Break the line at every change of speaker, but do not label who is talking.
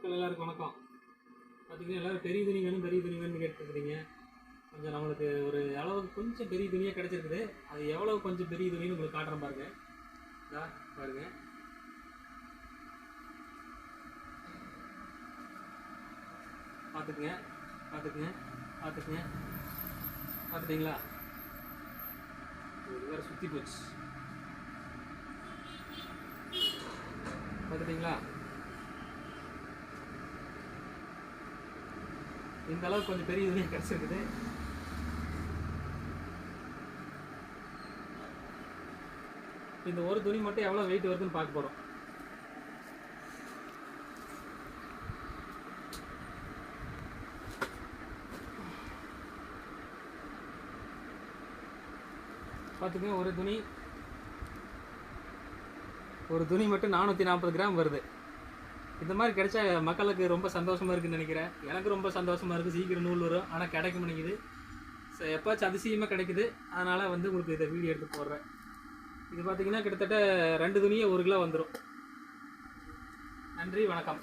மக்கள் எல்லாருக்கும் வணக்கம். பார்த்தீங்கன்னா எல்லாரும் பெரிய துணி வேணும் பெரிய துணி வேணும்னு கேட்டுருக்குறீங்க. கொஞ்சம் நம்மளுக்கு ஒரு அளவுக்கு கொஞ்சம் பெரிய துணியாக கிடச்சிருக்குது. அது எவ்வளவு கொஞ்சம் பெரிய துணின்னு உங்களுக்கு காட்டுறேன் பாருங்க. இதா பாருங்க. பார்த்துக்குங்க பார்த்துக்குங்க பார்த்துக்குங்க பார்த்துட்டீங்களா ஒரு வேறு சுற்றி போச்சு. பார்த்துட்டீங்களா இந்த அளவுக்கு கொஞ்சம் பெரிய துணியாக கிடச்சிருக்குது. இந்த ஒரு துணி மட்டும் எவ்வளோ வெயிட் வருதுன்னு பார்க்க போகிறோம் பார்த்துக்கங்க ஒரு துணி ஒரு துணி மட்டும் நானூற்றி நாற்பது கிராம் வருது. இந்த மாதிரி கிடைச்சா மக்களுக்கு ரொம்ப சந்தோஷமாக இருக்குன்னு நினைக்கிறேன். எனக்கு ரொம்ப சந்தோஷமாக இருக்குது சீக்கிரம் நூல் வரும். ஆனால் கிடைக்க மாட்டேங்குது ஸோ எப்போச்சும் அதிசயமாக கிடைக்குது. அதனால் வந்து உங்களுக்கு இதை வீடியோ எடுத்து போடுறேன். இது பார்த்தீங்கன்னா கிட்டத்தட்ட ரெண்டு துணியே ஒரு கிலோ வந்துடும் நன்றி வணக்கம்.